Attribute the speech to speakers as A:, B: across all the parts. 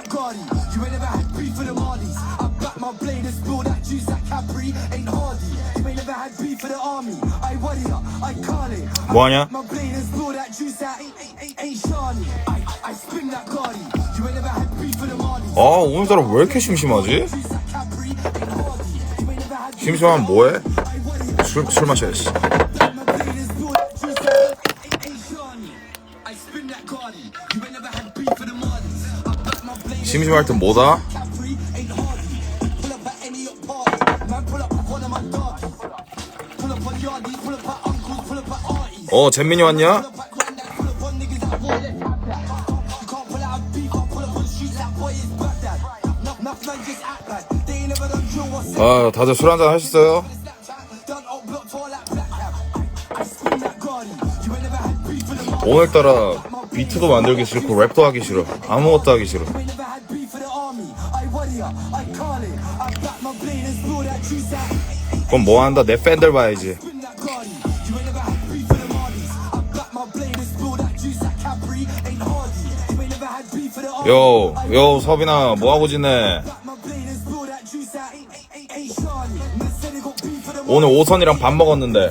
A: that Gardy. You ain't never had beef for the Marlies. I back my blade and spill that juice that Capri ain't hardy. You ain't never had beef for the army. I warrior, I call it.
B: 뭐하냐?
A: My blade and spill that juice that ain't, ain't, ain't, Shani. I, I spin that Gardy. You ain't never had beef for the Marlies.
B: 아 오늘따라 왜 이렇게 심심하지? 심심하면 뭐해? 술, 술 마셔야지.
A: I spin that Gardy. You ain't never had beef for the Marlies.
B: 심심할 땐 뭐다? 어 잼민이 왔냐? 아 다들 술 한잔 하셨어요? 오늘따라 비트도 만들기 싫고 랩도 하기 싫어 아무것도 하기 싫어. 그럼 뭐 한다? 내 팬들 봐야지. 요, 요 서빈아 뭐하고 지내? 오늘 오선이랑 밥 먹었는데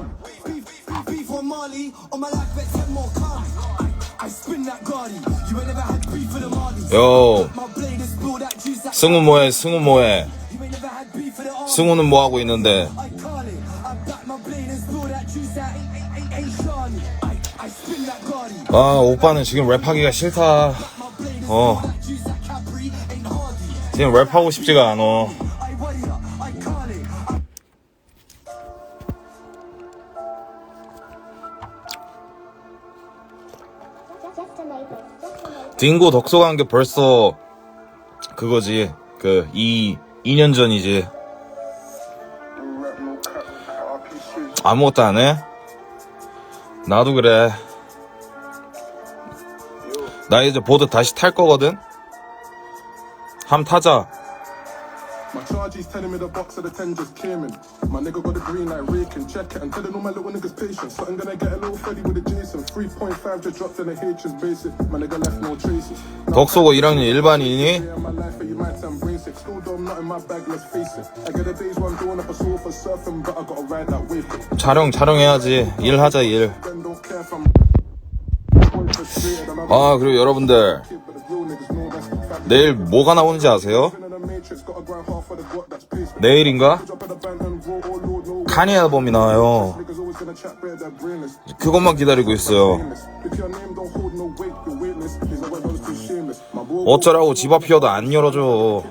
B: 요 승우 뭐해 승우 뭐해. 승우는 뭐하고 있는데. 아 오빠는 지금 랩하기가 싫다 어. 지금 랩하고 싶지가 않아 딩고 덕소 간게 벌써 그거지. 그 이 2년 전이지. 아무것도 안 해? 나도 그래. 나 이제 보드 다시 탈 거거든? 함 타자
C: My charges telling me the box of the 10 just came in. My nigga got the green light raking, check it. And telling all my little niggas patient. Something gonna get a little Freddy with a Jason. 3.5 just dropped in the H is basic. My nigga left no traces.
B: 덕소고 1학년 일반인이니?
C: Yeah, my life, but you might turn brain sick. Still don't not in my bag, let's face it. I get the days where I'm doing up a sofa surfing, but I gotta ride that wave.
B: 촬영 촬영해야지 일하자 일
C: I'm.
B: 아 그리고 여러분들 내일 뭐가 나오는지 아세요? 내일인가? 카니 앨범이 나와요 그것만 기다리고 있어요 어쩌라고 집 앞이어도 안 열어줘.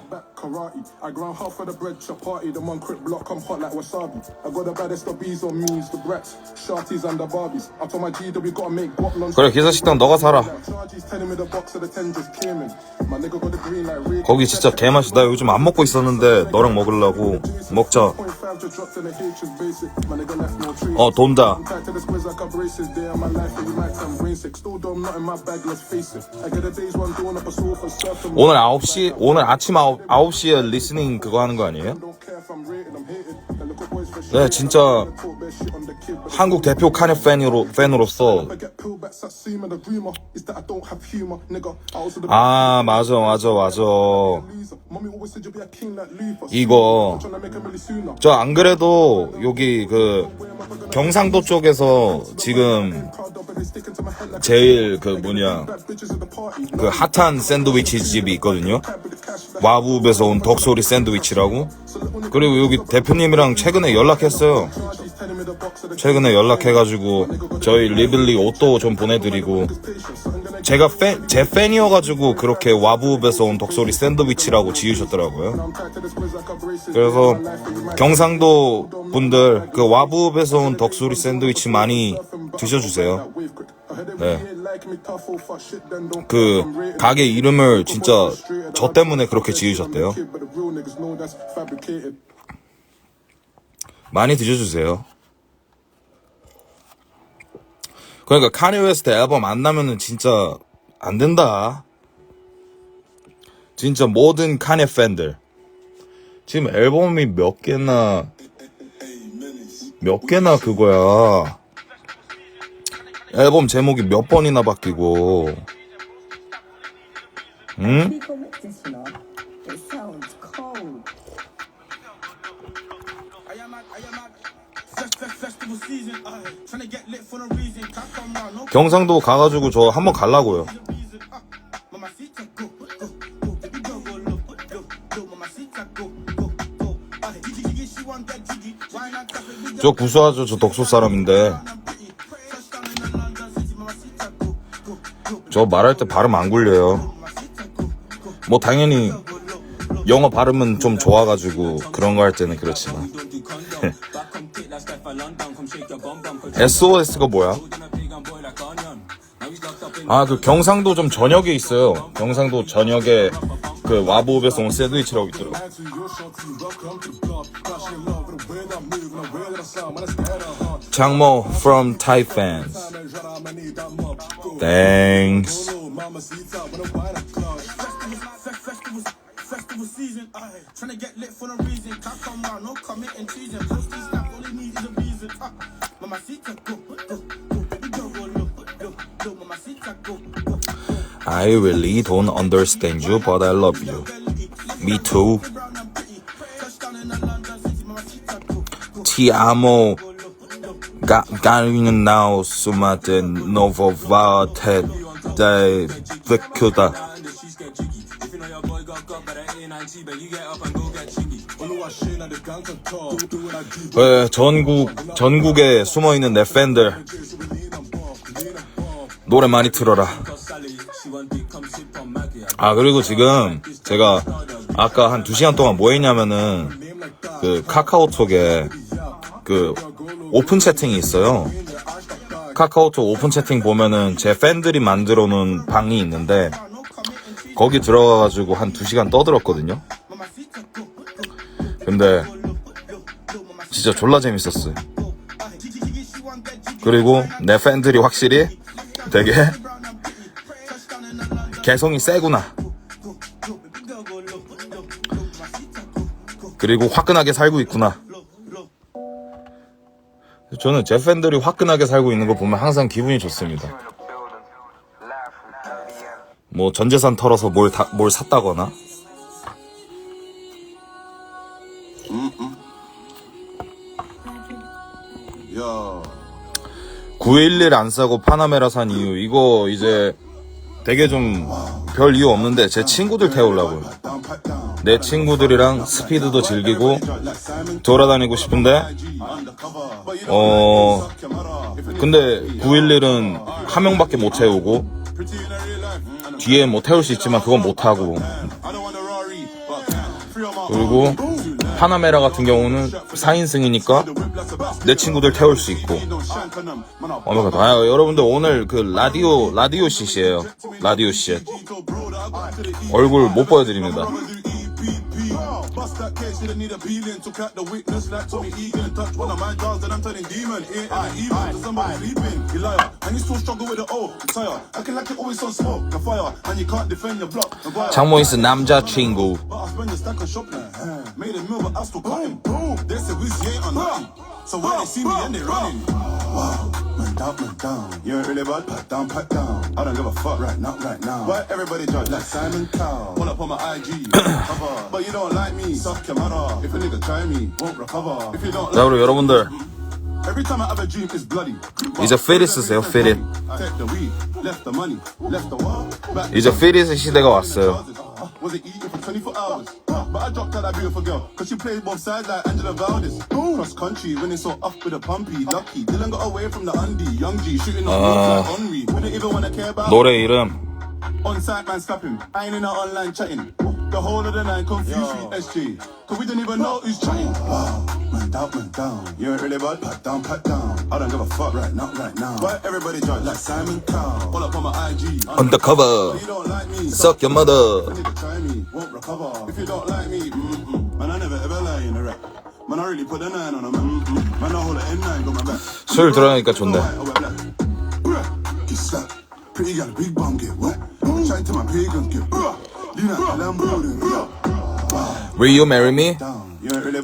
C: I ground half for the bread chop party. The one crip block come hot like wasabi. I got the baddest of bees on me's, the brats, shorties and the barbies. I told my G that we gotta make guap lunch.
B: 그래 기사식당 너가 사라
C: Charges telling me the box of the 10 just came in. My nigga got the green light red.
B: 거기 진짜 개맛이 나 요즘 안 먹고 있었는데 너랑 먹으려고 먹자
C: 0.5 just dropped in the H is basic. My nigga left no trace.
B: 어 돈다. 오늘 9시 오늘 아침 9, 9시에 리스닝 그거 하는 거 아니에요? 네 진짜 한국 대표 카네 팬으로, 팬으로서 아 맞아 맞아 맞아. 이거. 저 안 그래도 여기 그 경상도 쪽에서 지금 제일 그 뭐냐. 그 핫한 샌드위치 집이 있거든요. 와부읍에서 온 덕소리 샌드위치라고 그리고 여기 대표님이랑 최근에 연락했어요 최근에 연락해가지고 저희 리빌리 옷도 좀 보내드리고 제가 팬, 제 팬이어가지고 그렇게 와부읍에서 온 덕소리 샌드위치라고 지으셨더라고요. 그래서 경상도 분들 그 와부읍에서 온 덕소리 샌드위치 많이 드셔주세요. 네. 그 가게 이름을 진짜 저 때문에 그렇게 지으셨대요. 많이 드셔주세요. 그러니까 카니 웨스트 앨범 안 나면은 진짜 안 된다. 진짜 모든 카니 팬들 지금 앨범이 몇 개나 몇 개나 그거야. 앨범 제목이 몇 번이나 바뀌고. 응? 경상도 가가지고 저 한번 갈라고요.
A: Ah,
B: 저 구수하죠. 저 덕소 사람인데. 저 말할 때 발음 안 굴려요. 뭐 당연히. 영어 발음은 좀 좋아가지고 그런 거 할 때는 그렇지만. SOS가 뭐야? 아, 그 경상도 좀 전역에 있어요. 경상도 전역에 그 와보읍에서 온 샌드위치라고 있더라고. 장모 from Thai fans. Thanks.
A: Festival, season, aye. Tryna get lit for no reason. Can't come round, no committing treason. Post these they need is a reason.
B: I really don't understand you, but I love you. Me too.
A: Brown and pretty. Touchdown in the London city. Mamacita, go, go.
B: Ti amo. Ga galing now sumate novo 왜 전국 전국에 숨어 있는 내 팬들 노래 많이 틀어라. 아 그리고 지금 제가 아까 한두 시간 동안 뭐 했냐면은 그 카카오톡에 그 오픈 채팅이 있어요. 카카오톡 오픈 채팅 보면은 제 팬들이 만들어 놓은 방이 있는데 거기 들어가가지고 한두 시간 떠들었거든요. 근데 진짜 졸라 재밌었어요. 그리고 내 팬들이 확실히 되게 개성이 세구나. 그리고 화끈하게 살고 있구나. 저는 제 팬들이 화끈하게 살고 있는 거 보면 항상 기분이 좋습니다. 뭐 전재산 털어서 뭘, 다, 뭘 샀다거나?
C: 야.
B: 911안 사고 파나메라 산 이유 이거 이제 되게 좀 별 이유 없는데 제 친구들 태우려고요. 내 친구들이랑 스피드도 즐기고 돌아다니고 싶은데 어 근데 911은 한 명밖에 못 태우고 뒤에 뭐 태울 수 있지만 그건 못 하고. 그리고 파나메라 같은 경우는 4인승이니까 내 친구들 태울 수 있고. 어머가 아, 여러분들 오늘 그 라디오 라디오 씨예요. 라디오 씨. 얼굴 못 보여드립니다
C: that case, you don't need a peeling. Took out the witness like Tommy Egan. Touch one of my jaws, then I'm turning demon. It ain't even, cause somebody sleeping. You liar, and you still struggle with the O. You tired, acting like you're always on smoke. A fire, and you can't defend your block. A fire.
B: 장모이스 남자친구
C: But I spend your stack on shop now. Made a meal, but I still cutting. Boom. They said we ain't on nothing. So when they see me, and they running. Wow, man down, man down. You ain't really bad. Pat down, pat down. I don't give a fuck right now, right now. Why everybody judge like Simon Cowell? Pull up on my IG, cover. But you don't like me, suck your mother. If a nigga try me, won't recover. If you don't
B: 자
C: like
B: 그리고 여러분들
C: Every time I have a dream, it's bloody.
B: 이제 fit 쓰세요, fit it.
C: Take the weed, left the money, left the what? Back
B: 이제 피릿의 시대가 왔어요
C: was it eating for 24 hours? But I dropped out that beautiful girl, cause she played both sides like Angela Valdez. Cross country, winning so off with a pumpy. Lucky, Dylan got away from the undie. Young G shooting up uh, like Henry. We don't even wanna care about
B: 노래 이름
C: on site man scrapping. I ain't in the online chatting. The whole of the night confused with SG. Cause we didn't even know who's chatting. Wow, man down, man down. You ain't really bad. Pat down, pat down. I don't give a fuck right now, right now. But everybody judge like Simon Cowell. Pull up on my IG.
B: Undercover.
C: You don't like me.
B: Suck your mother.
C: Nigga try me, won't recover. If you don't like me, mm-mm. Man, I never ever lie in a rap. Man, I really put the nine on a man. Mm-mm. Man, I hold it in nine, got my back.
B: 술 들어가니까 좋네.
C: Get slapped. Pretty gal, big bum get wet. Chatting to my pagans get
B: Will you marry me?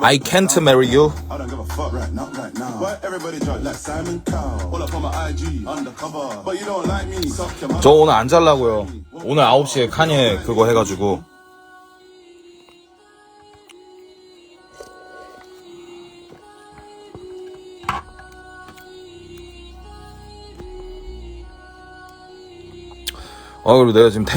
B: I can't marry you.
C: I don't give a fuck right now, right now. Why everybody judge like Simon Cowell? Pull up on my IG, undercover. But you don't like me, suck your mother.
B: 저 오늘 안 잘라고요. 오늘 9시에 카니에 그거 해가지고. 아, 그리고 내가 지금 텐